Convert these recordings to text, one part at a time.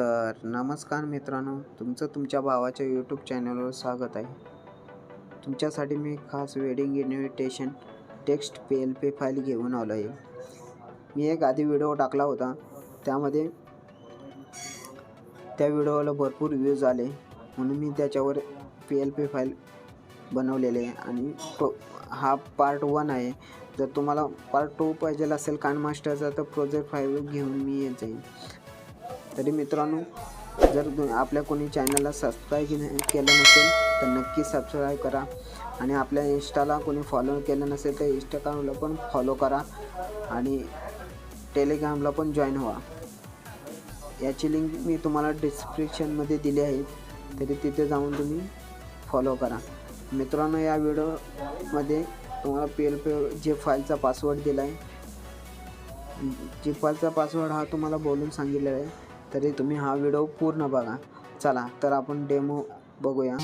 तर नमस्कार मित्रांनो तुमचं तुमच्या भावाच्या यूट्यूब चॅनलवर स्वागत आहे. तुमच्यासाठी मी खास wedding invitation text P L P file घेऊन आलो आहे. मी एक आधी व्हिडिओ टाकला होता. त्यामध्ये त्या व्हिडिओला भरपूर व्ह्यूज आले. म्हणून मी त्याच्यावर पी एल पी फाईल बनवलेले आहे. आणि तो हा पार्ट वन आहे. जर तुम्हाला पार्ट टू पाहिजे असेल कान मास्टरचा तर प्रोजेक्ट फाईल घेऊन मी येत जाईल तरी मित्रांनो जर आपल्या कोणी चॅनलला सबस्क्राईब केलं नसेल तर नक्की सबस्क्राईब करा. आणि आपल्या इंस्टाला कोणी फॉलो केलं नसेल तर इंस्टाग्रामला पण फॉलो करा. आणि टेलिग्रामला पण जॉईन व्हा. याची लिंक मी तुम्हाला डिस्क्रिप्शनमध्ये दिली आहे. तरी तिथे जाऊन तुम्ही फॉलो करा. मित्रांनो या व्हिडिओमध्ये तुम्हाला पी एल पी जे फाईलचा पासवर्ड दिला आहे जी फाईलचा पासवर्ड हा तुम्हाला बोलून सांगितलेला आहे. तरी तुम्ही हा व्हिडिओ पूर्ण बघा. चला तर आपण डेमो बघूया.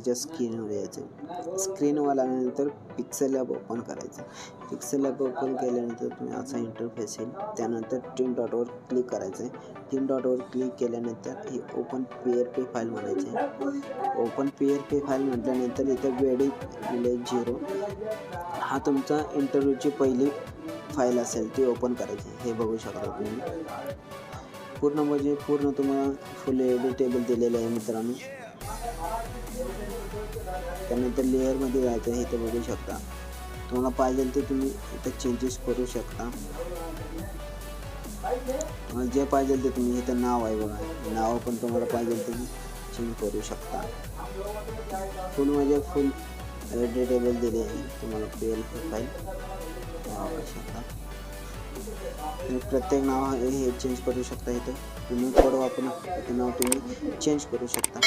मोबाईलच्या स्क्रीनवर यायचं. स्क्रीनवर आल्यानंतर पिक्सेल ॲप ओपन करायचं. पिक्सेल ॲप ओपन केल्यानंतर तुम्ही असा इंटरफेस येईल. त्यानंतर टीम डॉटवर क्लिक करायचं आहे टीम डॉटवर क्लिक केल्यानंतर हे open P R P file म्हणायचे. आहे open P R P file म्हटल्यानंतर इथं वेडिंग विलेज झिरो हा तुमचा इंटरव्ह्यूची पहिली फाईल असेल ती ओपन करायची. हे बघू शकता तुम्ही. पूर्ण म्हणजे पूर्ण तुम्हाला फुल एडिटेबल दिलेलं आहे मित्रांनो. त्यानंतर लेअरमध्ये जायचं आहे इथं बघू शकता. तुम्हाला पाहिजे ते तुम्ही इथं चेंजेस करू शकता. जे पाहिजे ते तुम्ही इथं नाव आहे बघा. नाव पण तुम्हाला पाहिजे ते चेंज करू शकता. फुल म्हणजे फुल टेबल दिले आहे. तुम्हाला पी एल वापरू शकता. प्रत्येक नाव हे चेंज करू शकता इथं. तुम्ही कोड वापरून ते नाव तुम्ही चेंज करू शकता.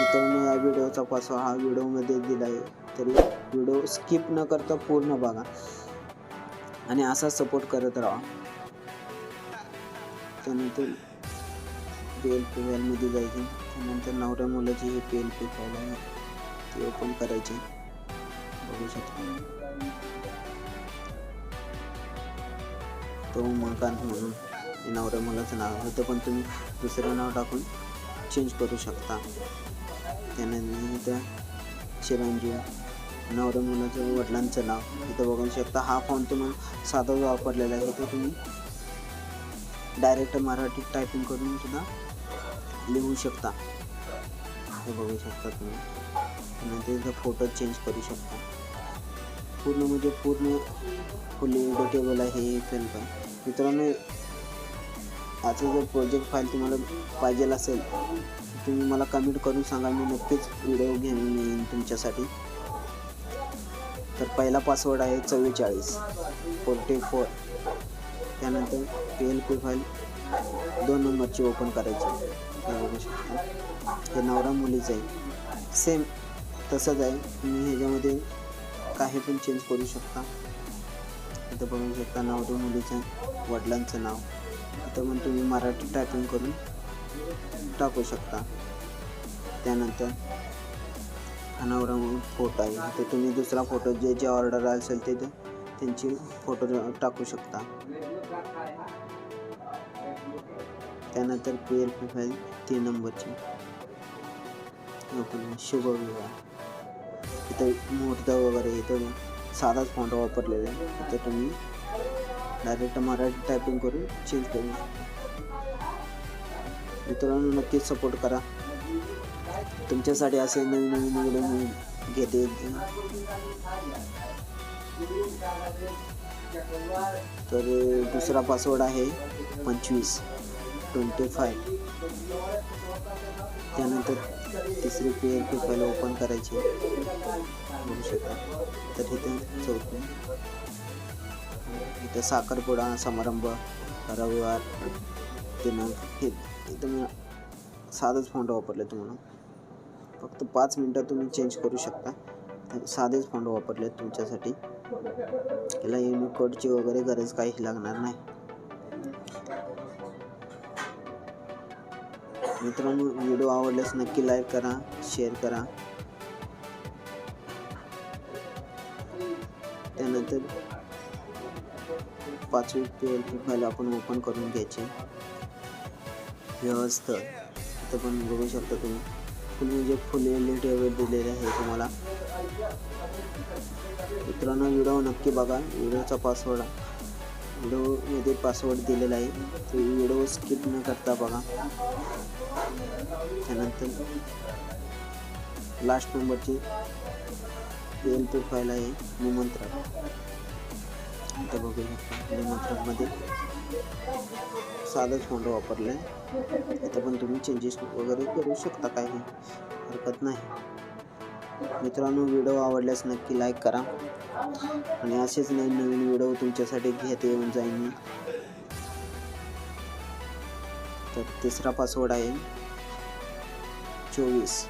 मित्रांनो या व्हिडिओचा पासवा हा व्हिडिओमध्ये दिला आहे तरी व्हिडिओ स्किप न करता पूर्ण बघा. आणि असा सपोर्ट करत राहा. त्यानंतर पी एल पी फाईलमध्ये जायचे. त्यानंतर नवऱ्या मुलाची हे पी एल पी फाईल आहे. ती ओपन करायची. बघू शकता. तो मकान म्हणून नवऱ्या मुलाचं नाव. होतं पण तुम्ही दुसरं नाव टाकून चेंज करू शकता त्यानंतर चिरंजीव नवऱ्या मुलाचं वडिलांचं नाव इथं बघू शकता हा फोन तुम्हाला साधा वापरलेला आहे तो तुम्ही डायरेक्ट मराठी टायपिंग करून सुद्धा लिहू शकता हे बघू शकता तुम्ही नंतर इथं फोटो चेंज करू शकता पूर्ण म्हणजे पूर्ण फुल टेबल आहे हे पेन पण मित्रांनो याचा जर प्रोजेक्ट फाईल तुम्हाला पाहिजे असेल तुम्ही मला कमेंट करून सांगा मी नक्कीच व्हिडिओ घेऊन येईन तुमच्यासाठी. तर पहिला पासवर्ड आहे चव्वेचाळीस. फोर्टी फोर त्यानंतर पी एल पी फाईल दोन नंबरची ओपन करायची. बघू शकता. हे नवरा मुलीचं आहे. सेम तसंच आहे. तुम्ही ह्याच्यामध्ये काही पण चेंज करू शकता. इथं बघू शकता नवऱ्या मुलीचं वडिलांचं नाव. तर पण तुम्ही मराठी टायपिंग करून टाकू शकता. त्यानंतर हा नवरा म्हणून फोटो आहे. ते तुम्ही दुसरा फोटो जे जे ऑर्डर असेल ते ते त्यांची फोटो टाकू शकता. त्यानंतर पी एल पी फाईल तीन नंबरची. ओपन शुभविवाह इथं मुहूर्त वगैरे इथं साधाच फॉन्ट वापरलेला आहे. इथं तुम्ही डायरेक्ट मराठी टायपिंग करून चेंज करू मित्रांनो नक्कीच सपोर्ट करा. तुमच्यासाठी असे नवीन नवीन व्हिडिओ मी घेते तर दुसरा पासवर्ड आहे पंचवीस ट्वेंटी फाय त्यानंतर तिसरी P L P file open करायची. बघू शकता. तर इथे चौथी. इथं साखरपुडा समारंभ रविवार दिनांक हे इथं मी साधंच फोंड वापरले तुम्हाला. फक्त पाच मिनटं तुम्ही चेंज करू शकता. साधेच फोंड वापरले तुमच्यासाठी. याला युनिकोडची वगैरे गरज काही लागणार नाही. मित्रांनो व्हिडिओ आवडल्यास नक्की लाईक करा शेअर करा. त्यानंतर पाचवी पी एल पी फाईल आपण ओपन करून घ्यायची. व्यवस्था इथं पण बघू शकता तुम्ही. फुल म्हणजे फुल एल ई टेबल दिलेले आहे तुम्हाला. मित्रांनो व्हिडिओ नक्की बघा. व्हिडिओचा पासवर्ड व्हिडिओमध्ये पासवर्ड दिलेला आहे. तो व्हिडिओ स्किप न करता बघा. त्यानंतर लास्ट नंबरची पी एल पी फाईल आहे. निमंत्रण. इथं बघू शकता साधंच फोटो वापरलं आहे इथं पण तुम्ही चेंजेस वगैरे करू शकता काही हरकत नाही. मित्रांनो व्हिडिओ आवडल्यास नक्की लाईक करा. आणि असेच नवीन नवीन व्हिडिओ तुमच्यासाठी घेत येऊन जाईन मी. तर तिसरा पासवर्ड आहे चोवीस.